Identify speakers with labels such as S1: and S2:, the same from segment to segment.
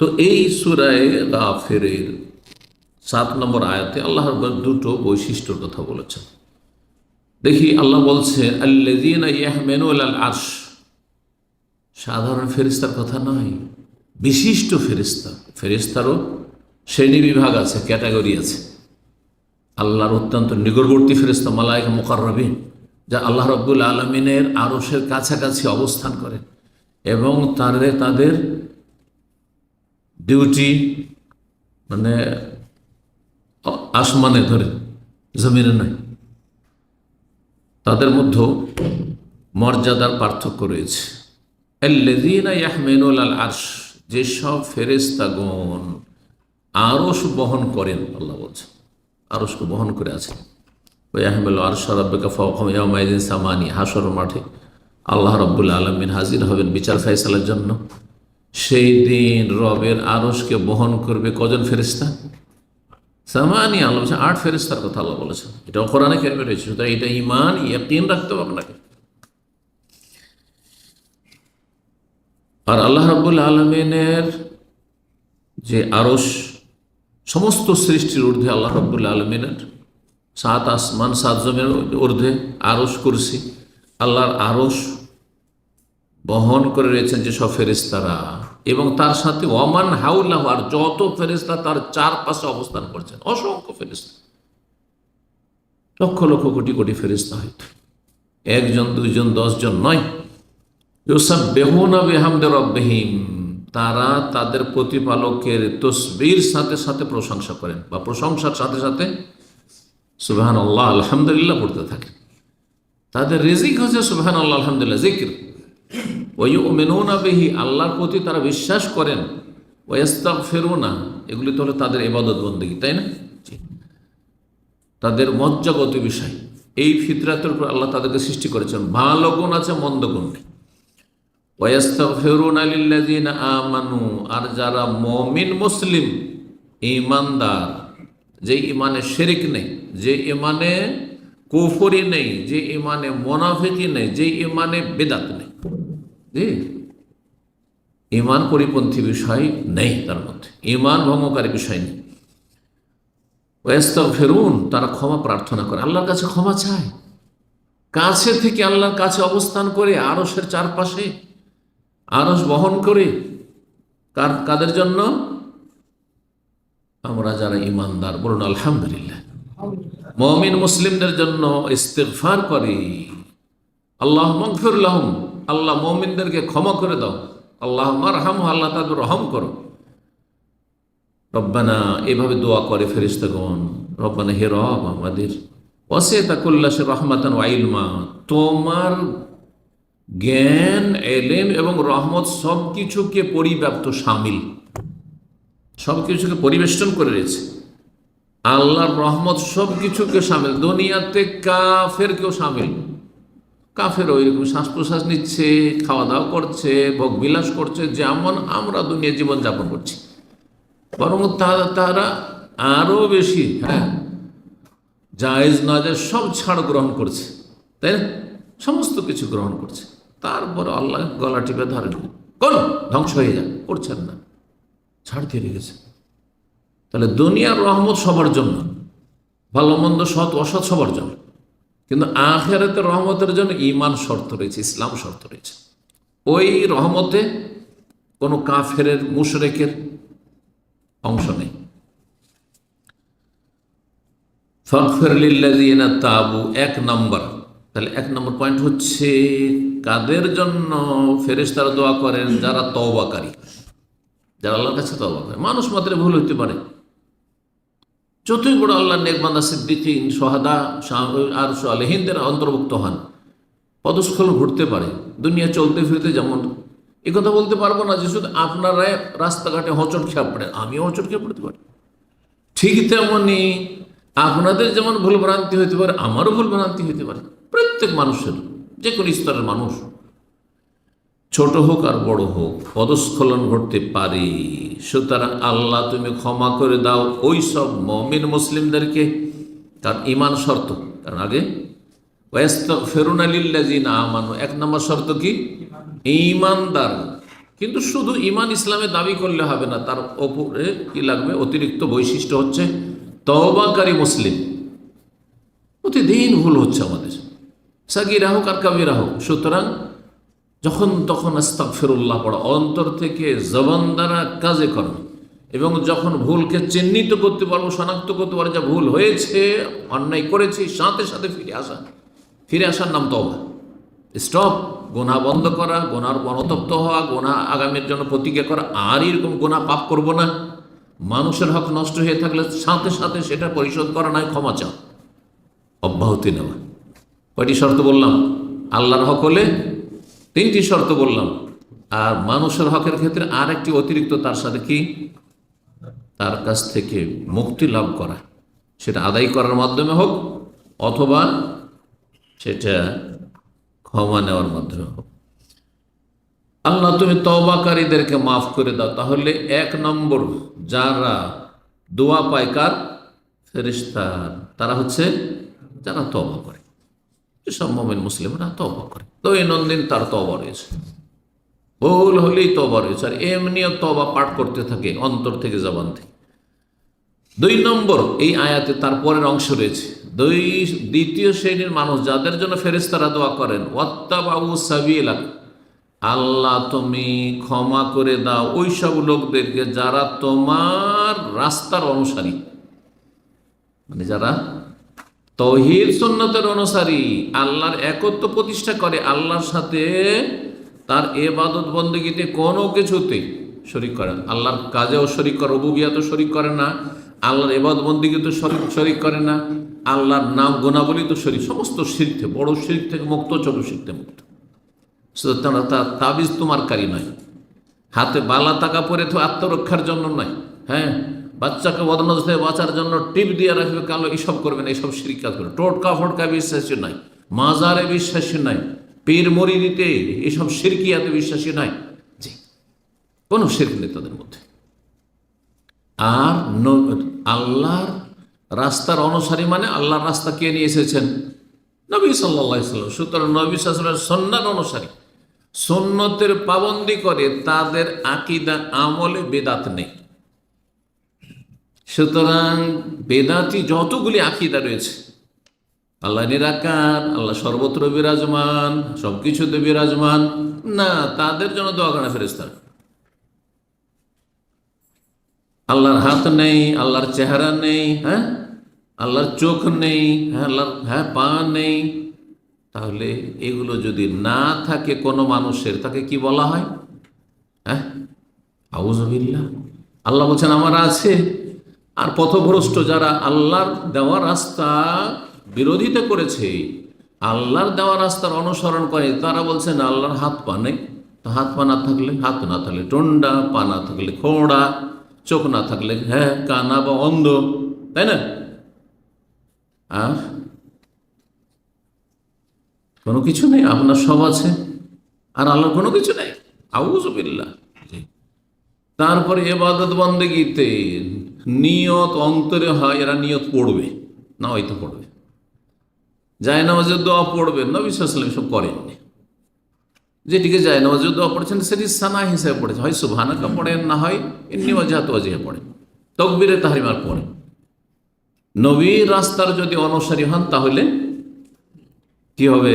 S1: তো এই সুরায় গাফেরের সাত নম্বর আয়াতে আল্লাহ দুটো বৈশিষ্ট্যর কথা বলেছেন। দেখি আল্লাহ বলছে, আল্লাযীনা ইয়াহমিনুল আল আরশ সাধারণ ফেরিস্তার কথা নয়, বিশিষ্ট ফেরিস্তা ফেরিস্তারও শ্রেণি বিভাগ আছে, ক্যাটাগরি আছে। আল্লাহর অত্যন্ত নিকটবর্তী ফেরিস্তা মালায়ক মোকাররবিন, যা আল্লাহ রব্বুল আলমিনের আরসের কাছাকাছি অবস্থান করে এবং তাদের তাদের ডিউটি মানে আসমানে ধরে, জমিনে নয়। তাদের মধ্যেও মর্যাদার পার্থক্য রয়েছে। আল যেসব ফেরেশতাগণ আরশ বহন করেন, আল্লাহ বলছেন আরশকে বহন করে আছেন। ওই আহমেল আরশ রাব্বিকা সামানি হাসর মাঠে আল্লাহ রাব্বুল আলমিন হাজির হবেন বিচার ফয়সালার জন্য। সেই দিন রবের আরশকে বহন করবে কজন ফেরেশতা? সামানি আল্লাহ বলছেন, আট ফেরেশতার কথা আল্লাহ বলেছেন। এটাও কোরআনে কেন রয়েছে, সুতরাং এটা ইমান ইয়াকিন রাখতে হবে আপনাকে। আর আল্লাহ রাব্বুল আলমিনের যে আরস সমস্ত সৃষ্টির ঊর্ধ্বে আল্লাহ রাব্বুল আলমিনের, সাত আসমান, সাত জমের ঊর্ধ্বে আরস করছি আল্লাহর আরস বহন করে রয়েছেন যে যেসব ফেরেস্তারা এবং তার সাথে ওমান হাউল্লাহ আর যত ফেরেস্তা তার চারপাশে অবস্থান করছেন। অসংখ্য ফেরেস্তা লক্ষ লক্ষ কোটি কোটি ফেরেস্তা হয়তো একজন, দুইজন, দশজন নয়। ইউসাব বেহুনা বেহামদে রব্বাহিম। তারা তাদের প্রতিপালকের তসবির সাথে সাথে প্রশংসা করেন বা প্রশংসার সাথে সাথে সুবাহান আল্লাহ আলহামদুলিল্লাহ পড়তে থাকেন। তাদের রেজিক হচ্ছে সুবাহান আল্লাহ আলহামদুলিল্লাহ, জিকির। ওই মেনুনা বেহি আল্লাহর প্রতি তারা বিশ্বাস করেন। ওয়াস্তাক ফেরুনা এগুলি তো হলো তাদের এবাদত বন্দী, তাই না? তাদের মজ্জাগত বিষয়। এই ফিতরাতের উপর আল্লাহ তাদেরকে সৃষ্টি করেছেন। ভালো গুণ আছে, মন্দ গুণ নেই। ওয়াস্তাগফিরুনা লিল্লাযিনা আমানু আর যারা মুমিন মুসলিম, ইমানদার, যে ইমানে শেরিক নেই, যে ইমানে কুফরি নেই, যে ইমানে মোনাফিকি নেই, যে ইমানে বেদাত নেই জি ইমান পরিপন্থী বিষয় নেই তার মধ্যে। ইমান ভঙ্গকারী বিষয় নেই। ওয়াস্তাগ ফেরুন তারা ক্ষমা প্রার্থনা করে। আল্লাহর কাছে ক্ষমা চায়। কাছে থেকে আল্লাহর কাছে অবস্থান করে আরসের চারপাশে আরস বহন করে। কার, কাদের জন্য? আমরা যারা ইমানদার বলুন আলহামদুলিল্লাহ। মমিন মুসলিমদের জন্য ইস্তেগফার করে। আল্লাহ মগফিরুল্লাহম আল্লাহ মমিনদেরকে ক্ষমা করে দাও। আল্লাহ মারহাম আল্লাহ তাদের রহম করো। রব্বানা, এভাবে দোয়া করে ফেরিস্তাগণ রব্বানা, হে রব আমাদের। ওসে তাকুল্লাসে রহমাতান ওয়াইলমা তোমার জ্ঞান, এলেম এবং রহমত সব কিছুকে পরিব্যাপ্ত সামিল। সব কিছুকে পরিবেষ্টন করে রয়েছে। আল্লাহর রহমত সব কিছুকে সামিল। দুনিয়াতে কাফের কেউ সামিল। কাফের ওইরকম শ্বাস প্রশ্বাস নিচ্ছে খাওয়া দাওয়া করছে ভোগ বিলাস করছে, যেমন আমরা দুনিয়া জীবন যাপন করছি। বরং তা- তারা আরও বেশি হ্যাঁ জায়েজ না যায় সব ছাড় গ্রহণ করছে, তাই না? সমস্ত কিছু গ্রহণ করছে। তারপর আল্লাহ গলা টিপে ধরেন কোন ধ্বংস হয়ে যান করছেন না। ছাড় দিয়ে রেখেছে। তাহলে দুনিয়ার রহমত সবার জন্য ভালো মন্দ সৎ অসৎ সবার জন্য। কিন্তু আখেরাতে রহমতের জন্য ইমান শর্ত রয়েছে, ইসলাম শর্ত রয়েছে। ওই রহমতে কোনো কাফের মুশরেকের অংশ নেই। ফখরলিল্লাদিনা তাবু, এক নম্বর। তাহলে এক নম্বর পয়েন্ট হচ্ছে কাদের জন্য ফেরেশতারা দোয়া করেন? যারা তওবাকারী। যারা আল্লাহর কাছে তওবা করে। মানুষ মাত্র ভুল হইতে পারে। যতই বড় আল্লাহ নেকবান্দা, সিদ্দিকিন, সোহাদা আর আলহিনদের অন্তর্ভুক্ত হন। পদস্খলন ঘটতে পারে, দুনিয়া চলতে ফিরতে যেমন এ কথা বলতে পারব না যে শুধু আপনারা রাস্তাঘাটে হোঁচট খেয়ে পড়েন আমিও হোঁচট খেয়ে পড়তে পারি। ঠিক তেমনি আপনাদের যেমন ভুল ভ্রান্তি হতে পারে, আমারও ভুল ভ্রান্তি হতে পারে। প্রত্যেক মানুষের, যে কোনো স্তরের মানুষ ছোট হোক আর বড় হোক, পদস্খলন ঘটতে পারে। সুতরাং আল্লাহ তুমি ক্ষমা করে দাও ওই সব মমিন মুসলিমদেরকে। তার ইমান শর্ত কারণ আগে ফেরুন আলিল্লাজিনা আমানু। এক নম্বর শর্ত কি? ইমানদার কিন্তু শুধু ইমান ইসলামে দাবি করলে হবে না, তার ওপরে কি লাগবে? অতিরিক্ত বৈশিষ্ট্য হচ্ছে তওবাকারী মুসলিম। প্রতিদিন ভুল হচ্ছে আমাদের। সাগিরা হোক আর কাবিরা হোক, সুতরাং যখন তখন আস্তাক ফেরুল্লাহ পড়া, অন্তর থেকে জবান দ্বারা কাজে করো। এবং যখন ভুলকে চিহ্নিত করতে পারব, শনাক্ত করতে পারব যা ভুল হয়েছে, অন্যায় করেছি, সাথে সাথে ফিরে আসা। ফিরে আসার নাম তওবা। স্টপ গোনা বন্ধ করা গোনার মনতপ্ত হওয়া গোনা আগামীর জন্য প্রতিজ্ঞা করা। আর এরকম গোনা পাপ করব না। মানুষের হক নষ্ট হয়ে থাকলে সাথে সাথে সেটা পরিশোধ করা নয়, ক্ষমা চাও। অব্যাহতি নেওয়া। কয়টি শর্ত বললাম? আল্লাহর হক হলে তিনটি শর্ত বললাম। আর মানুষের হকের ক্ষেত্রে আর একটি অতিরিক্ত তার সাথে কি? তার কাছ থেকে মুক্তি লাভ করা। সেটা আদায় করার মাধ্যমে হোক অথবা সেটা ক্ষমা নেওয়ার মাধ্যমে হোক। আল্লাহ, তুমি তওবাকারীদেরকে মাফ করে দাও। তাহলে এক নম্বর যারা দোয়া পায় কার? ফেরিস্তার তারা হচ্ছে যারা তবা করে। যেসব মোমেন মুসলিমরা তবা করে। দৈনন্দিন তার তবা রয়েছে। ভুল হলেই তবা রয়েছে। আর এমনিও তবা পাঠ করতে থাকে অন্তর থেকে, জবান থেকে। দুই নম্বর, এই আয়াতে অংশ রয়েছে। দুই, দ্বিতীয় শ্রেণির মানুষ যাদের জন্য ফেরেস্তারা দোয়া করেন ওয়াত্তাবাবু সাবিলা আল্লাহ তুমি ক্ষমা করে দাও ওই সব লোকদেরকে যারা তোমার রাস্তার অনুসারী। মানে যারা তহিদ সুন্নতের অনুসারী আল্লাহর একত্ব প্রতিষ্ঠা করে আল্লাহর সাথে তার এবাদত বন্দগীতে কোনো কিছুতে শরিক করে না। আল্লাহর কাজেও শরিক করে, রবুবিয়াতেও শরিক করে না। আল্লাহর এবাদ বন্দিকে তো শরিক শরিক করে না। আল্লাহর নাম গুণাবলী তো শরিক, সমস্ত শির থেকে, বড় শির থেকে মুক্ত, ছোট শির থেকে মুক্ত। সুতরাং তার তাবিজ তোমার কারি নয়। হাতে বালা টাকা পরে তো আত্মরক্ষার জন্য নয়। হ্যাঁ? বাচ্চাকে বদনজ থেকে বাঁচার জন্য টিপ দিয়ে রাখবে, কালো এইসব করবে না এইসব শিরিকাজ করে টোটকা ফটকা বিশ্বাসী নাই, মাজারে বিশ্বাসী নাই, পীর মরিদিতে এসব সিরকিয়াতে বিশ্বাসী নাই। জি, কোনো নেই তাদের মধ্যে। আর আল্লাহর রাস্তার অনুসারী মানে আল্লাহর রাস্তা কে নিয়ে এসেছেন? নবী সাল্লাহ সাল্লাম। সুতরাং নবী সাল্লামের সন্ন্যান অনুসারী। সন্ন্যতের পাবন্দি করে তাদের আকিদা আমলে বেদাত নেই। সুতরাং বেদাতি যতগুলি আকিদা রয়েছে আল্লাহ নিরাকার, আল্লাহ সর্বত্র বিরাজমান সব কিছুতে বিরাজমান, না, তাদের জন্য দোয়া করে ফেরেস্তার আল্লাহর হাত নেই, আল্লাহর চেহারা নেই হ্যাঁ? আল্লাহর চোখ নেই হ্যাঁ আল্লাহর হ্যাঁ পা নেই। তাহলে এগুলো যদি না থাকে কোনো মানুষের, তাকে কি বলা হয়? হ্যাঁ? আউজবিল্লা আল্লাহ বলছেন, আমার আছে। আর পথভ্রষ্ট যারা আল্লাহর দেওয়া রাস্তা বিরোধিতা করেছে, আল্লাহর দেওয়া রাস্তার অনুসরণ করে, তারা বলছেন আল্লাহর হাত পা নেই। তো হাত পা না থাকলে, হাত না থাকলে টন্ডা, পা না থাকলে খোঁড়া, চোখ না থাকলে হ্যাঁ কানা বা অন্ধ, তাই না? আর কোনো কিছু নেই, আপনার সব আছে। আর আল্লাহর কোনো কিছু নেই। আউজবিল্লা তারপরে এবাদত বন্দেগীতে নিয়ত অন্তরে হয়, এরা নিয়ত পড়বে, না হয়তো পড়বে। যায় নামাজের দোয়া পড়বে, নবী সাল্লাম সব করেননি। যেটিকে যায় নামাজের দোয়া পড়েছেন, সেটি সানা হিসেবে পড়েছে হয় সুভানাকা পড়েন, না হয় এমনি ওয়াজাত ওয়াজিহে পড়েন। তকবিরে তাহারিমার পড়ে নবী রাস্তার যদি অনুসারী হন, তাহলে কি হবে?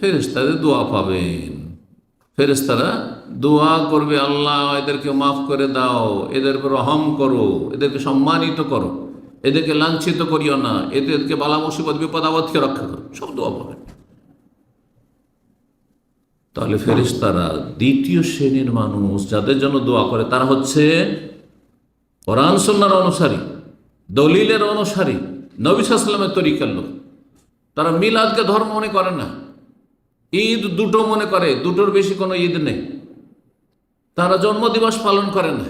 S1: ফেরেস্তাদের দোয়া পাবেন। ফেরেস্তারা দোয়া করবে আল্লাহ, এদেরকে মাফ করে দাও এদের রহম করো, এদেরকে সম্মানিত করো, এদেরকে লাঞ্ছিত করিও না এদেরকে বালা মুসিবত, বিপদ আপদকে রক্ষা করো। সব দোয়া পাবেন তাহলে ফেরেশতারা দ্বিতীয় শ্রেণির মানুষ, যাদের জন্য দোয়া করে, তারা হচ্ছে কোরআন অনুসারী, দলিলের অনুসারী, নবী সাল্লামের তরিকার লোক। তারা মিলাদকে ধর্ম মনে করে না। ঈদ দুটো মনে করে, দুটোর বেশি কোনো ঈদ নেই। তারা জন্ম দিবস পালন করে না,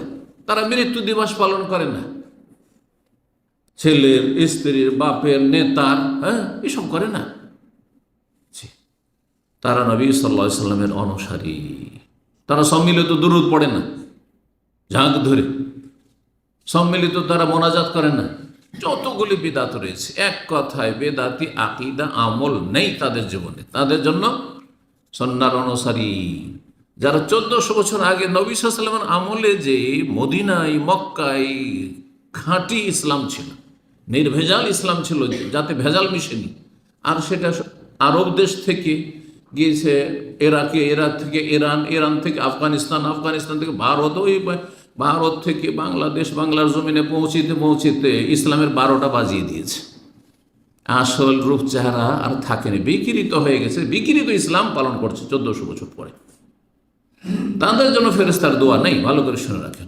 S1: তারা মৃত্যু দিবস পালন করে না। ছেলের, স্ত্রীর, বাপের, নেতার হ্যাঁ এসব করে না। তারা নবী সাল্লা সাল্লামের অনুসারী। তারা সম্মিলিত দুরুদ পড়ে না, ঝাঁক ধরে। সম্মিলিত তারা মোনাজাত করে না। যতগুলি বেদাত রয়েছে, এক কথায় বেদাতি, আকিদা, আমল নেই তাদের জীবনে। তাদের জন্য সন্ন্যার অনুসারী। যারা চোদ্দশো বছর আগে নবী সাল্লামের আমলে যে মদিনায়, মক্কায় খাঁটি ইসলাম ছিল, নির্ভেজাল ইসলাম ছিল, যাতে ভেজাল মিশেনি, আর সেটা আরব দেশ থেকে গিয়েছে এরাকে এরাক থেকে ইরান ইরান থেকে আফগানিস্তান আফগানিস্তান থেকে ভারত, ওই ভারত থেকে বাংলাদেশ, বাংলার জমিনে পৌঁছিতে পৌঁছিতে ইসলামের বারোটা বাজিয়ে দিয়েছে। আসল রূপ চেহারা আর থাকেনি, বিকৃত হয়ে গেছে, বিকৃত ইসলাম পালন করছে চোদ্দশো বছর পরে। তাদের জন্য ফেরেস্তার দোয়া নেই ভালো করে শুনে রাখেন।